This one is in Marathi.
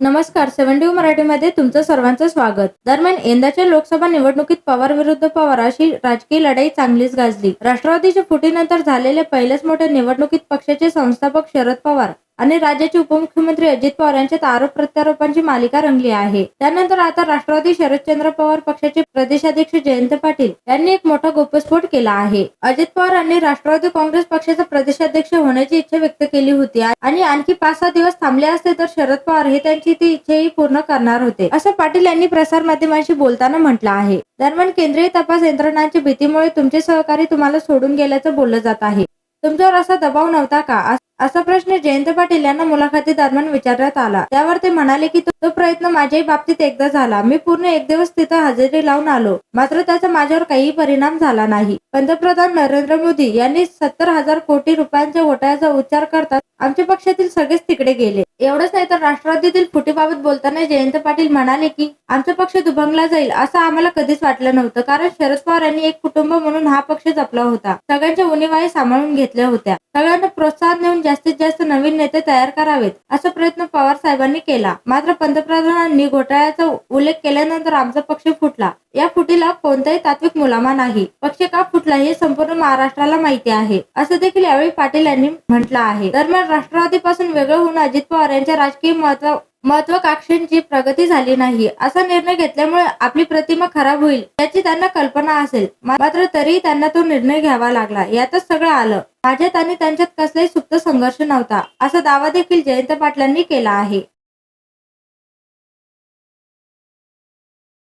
नमस्कार सेव्हन टी मराठीमध्ये तुमचं सर्वांचं स्वागत. दरम्यान यंदाच्या लोकसभा निवडणुकीत पवार विरुद्ध पवार अशी राजकीय लढाई चांगलीच गाजली. राष्ट्रवादीच्या फुटीनंतर झालेल्या पहिल्याच मोठ्या निवडणुकीत पक्षाचे संस्थापक शरद पवार आणि राज्याचे उपमुख्यमंत्री अजित पवार यांच्यात आरोप प्रत्यारोपांची मालिका रंगली आहे. त्यानंतर आता राष्ट्रवादी शरदचंद्र पवार पक्षाचे प्रदेशाध्यक्ष जयंत पाटील यांनी एक मोठा गोपस्फोट केला आहे. अजित पवार यांनी राष्ट्रवादी काँग्रेस पक्षाचा प्रदेशाध्यक्ष होण्याची इच्छा व्यक्त केली होती आणि आणखी पाच सहा दिवस थांबले असते तर शरद पवार हे त्यांची ती इच्छाही पूर्ण करणार होते असं पाटील यांनी प्रसार माध्यमांशी बोलताना म्हटलं आहे. दरम्यान केंद्रीय तपास यंत्रणांच्या भीतीमुळे तुमचे सहकारी तुम्हाला सोडून गेल्याचं बोललं जात आहे. तुमच्यावर असा दबाव नव्हता का? असा प्रश्न जयंत पाटील यांना मुलाखती दरम्यान विचारण्यात आला. त्यावर ते म्हणाले की तो तो प्रयत्न माझ्याही बाबतीत एकदा झाला. मी पूर्ण एक दिवस तिथं हजेरी लावून आलो. मात्र त्याचा माझ्यावर काही परिणाम झाला नाही. पंतप्रधान नरेंद्र मोदी यांनी सत्तर हजार कोटी रुपयांच्या घोटाळ्याचा उच्चार करतात आमच्या पक्षातील सगळेच तिकडे गेले. एवढंच नाही तर राष्ट्रवादीतील फुटीबाबत बोलताना जयंत पाटील म्हणाले की आमचा पक्ष दुभंगला जाईल असं आम्हाला कधीच वाटलं नव्हतं. कारण शरद पवार यांनी एक कुटुंब म्हणून हा पक्ष जपला होता. सगळ्यांच्या उणीवाही सांभाळून घेतल्या होत्या. सगळ्यांना प्रोत्साहन देऊन जास्तीत जास्त नवीन नेते तयार करावेत असा प्रयत्न पवार साहेबांनी केला. मात्र पंतप्रधानांनी घोटाळ्याचा उल्लेख केल्यानंतर आमचा पक्ष फुटला. या फुटीला कोणताही तात्विक मुलामा नाही. पक्ष का फुटला हे संपूर्ण महाराष्ट्राला माहिती आहे असं देखील यावेळी पाटील यांनी म्हटलं आहे. दरम्यान राष्ट्रवादीपासून वेगळं होऊन अजित पवार यांच्या राजकीय महत्त्व महत्वाकांक्षांची प्रगती झाली नाही असा निर्णय घेतल्यामुळे आपली प्रतिमा खराब होईल याची त्यांना कल्पना असेल. मात्र तरीही त्यांना तो निर्णय घ्यावा लागला. यातच सगळं आलं. माझ्यात आणि त्यांच्यात कसलाही सुप्त संघर्ष नव्हता असा दावा देखील जयंत पाटलांनी केला आहे.